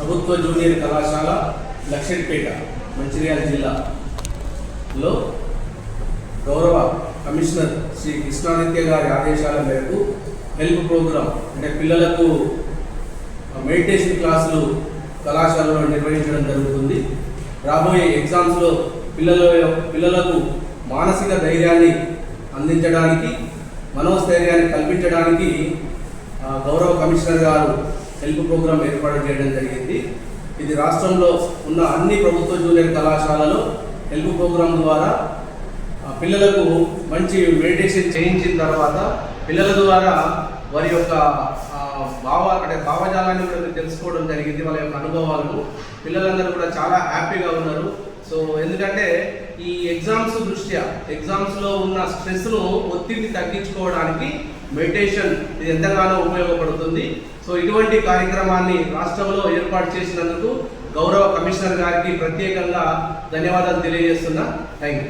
ప్రభుత్వ జూనియర్ కళాశాల లక్షట్పేట మంచిర్యాల జిల్లాలో గౌరవ కమిషనర్ శ్రీ కృష్ణానిత్య గారి ఆదేశాల మేరకు హెల్ప్ ప్రోగ్రామ్ అంటే పిల్లలకు మెడిటేషన్ క్లాసులు కళాశాలలో నిర్వహించడం జరుగుతుంది. రాబోయే ఎగ్జామ్స్లో పిల్లల పిల్లలకు మానసిక ధైర్యాన్ని అందించడానికి మనోస్థైర్యాన్ని కల్పించడానికి గౌరవ కమిషనర్ గారు హెల్ప్ ప్రోగ్రాం ఏర్పాటు చేయడం జరిగింది. ఇది రాష్ట్రంలో ఉన్న అన్ని ప్రభుత్వ జూనియర్ కళాశాలలో హెల్ప్ ప్రోగ్రాం ద్వారా పిల్లలకు మంచి మెడిటేషన్ చేయించిన తర్వాత పిల్లల ద్వారా వారి యొక్క భావ అంటే భావజాలాన్ని కూడా తెలుసుకోవడం జరిగింది వాళ్ళ యొక్క అనుభవాలను. పిల్లలందరూ కూడా చాలా హ్యాపీగా ఉన్నారు. సో ఎందుకంటే ఈ ఎగ్జామ్స్ దృష్ట్యా ఎగ్జామ్స్లో ఉన్న స్ట్రెస్ను ఒత్తిడిని తగ్గించుకోవడానికి మెడిటేషన్ ఇది ఎంతగానో ఉపయోగపడుతుంది. సో ఇటువంటి కార్యక్రమాన్ని రాష్ట్రంలో ఏర్పాటు చేసినందుకు గౌరవ కమిషనర్ గారికి ప్రత్యేకంగా ధన్యవాదాలు తెలియజేస్తున్నా. Thank you